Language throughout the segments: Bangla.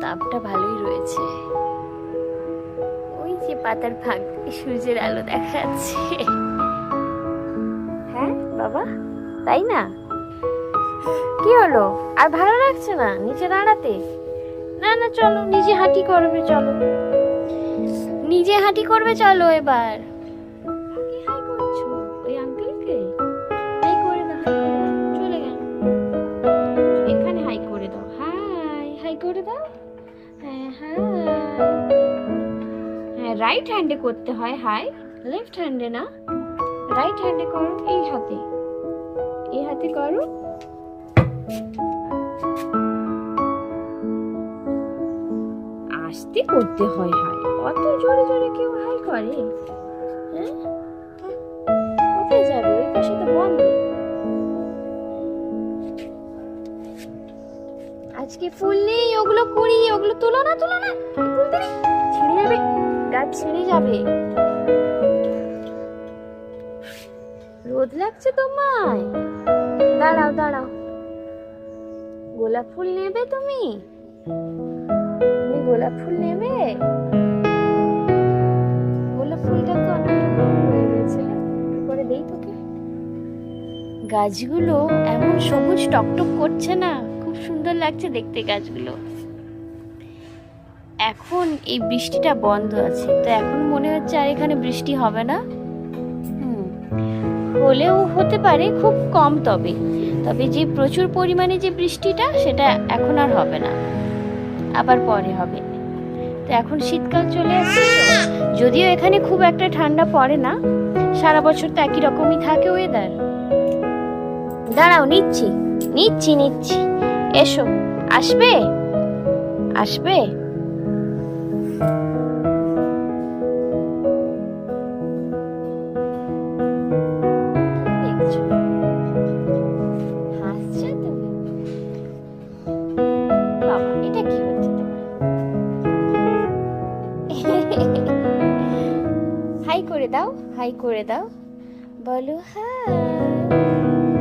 তাপটা ভালোই রয়েছে। ওই যে পাতার ফাঁক সূর্যের আলো দেখা যাচ্ছে হ্যাঁ বাবা? তাই না? কি হলো? আর ভালো লাগছে না? নিচে দাঁড়াতে? না না, চলো, নিজে হাঁটি করবে, চলো। নিজে হাঁটি করবে, চলো এবার। করে দাও। রাইট হ্যান্ডে করতে হয় হাই লেফট হ্যান্ডে না। রাইট হ্যান্ডে করো এই হাতে। এই হাতে করো। আস্তে করতে হয় হাই। অত জোরে জোরে কেউ হাই করে? হ্যাঁ? কোথায় যাবে? ওই পাশে তো বন্ধ। আজকে ফুল নেই, ওগুলো করি ওগুলো তুলো না তুলো না। তুলতে ছিঁড়ে যাবে গাছ ছিঁড়ে যাবে। রোদ লাগছে তোমায়। দাঁড়াও দাঁড়াও। গোলাপ ফুল নেবে তুমি? তুমি গোলাপ ফুল নেবে? গোলাপ ফুলটা তো দেই তোকে। গাছগুলো এমন সবুজ টকটক করছে না, খুব সুন্দর লাগছে দেখতে গাছগুলো। এখন এই বৃষ্টিটা বন্ধ আছে, তো এখন মনে হচ্ছে আর এখানে বৃষ্টি হবে না। হলেও হতে পারে খুব কম তবে তবে যে প্রচুর পরিমাণে যে বৃষ্টিটা সেটা এখন আর হবে না, আবার পরে হবে। তো এখন শীতকাল চলে আসছে যদিও এখানে খুব একটা ঠান্ডা পড়ে না, সারা বছর তো একই রকমই থাকে ওয়েদার দাঁড়াও, নিচ্ছি নিচ্ছি নিচ্ছি, এসো, আসবে? আসবে? হাই করে দাও, হাই করে দাও। বলো, হাই।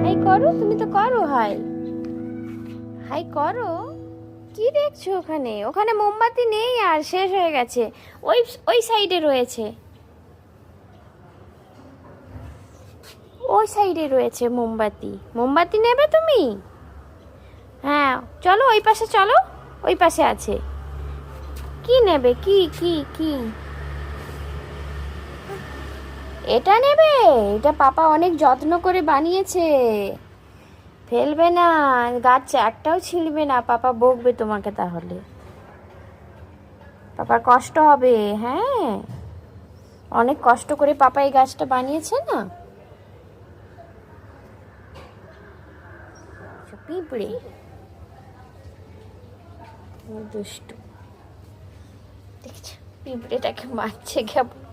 হাই করো, তুমি তো করো, হাই। হাই করো। কি দেখছ ওখানে? ওখানে মোমবাতি নেই আর শেষ হয়ে গেছে। ওই ওই সাইডে রয়েছে। ওই সাইডে রয়েছে মোমবাতি। মোমবাতি নেবে তুমি? হ্যাঁ চলো ওই পাশে, চলো। ওই পাশে আছে। কি নেবে? কি কি কি? এটা নেবে? এটা পাপা অনেক যত্ন করে বানিয়েছে। ফেলবে না গাছ একটাও ছিঁড়বে না পাপা বকবে তোমাকে তাহলে। পাপার কষ্ট হবে হ্যাঁ? অনেক কষ্ট করে পাপা এই গাছটা বানিয়েছে না? আচ্ছা, পিঁপড়ে। দুষ্টু। দেখছ পিঁপড়েটাকে মারছে কেমন।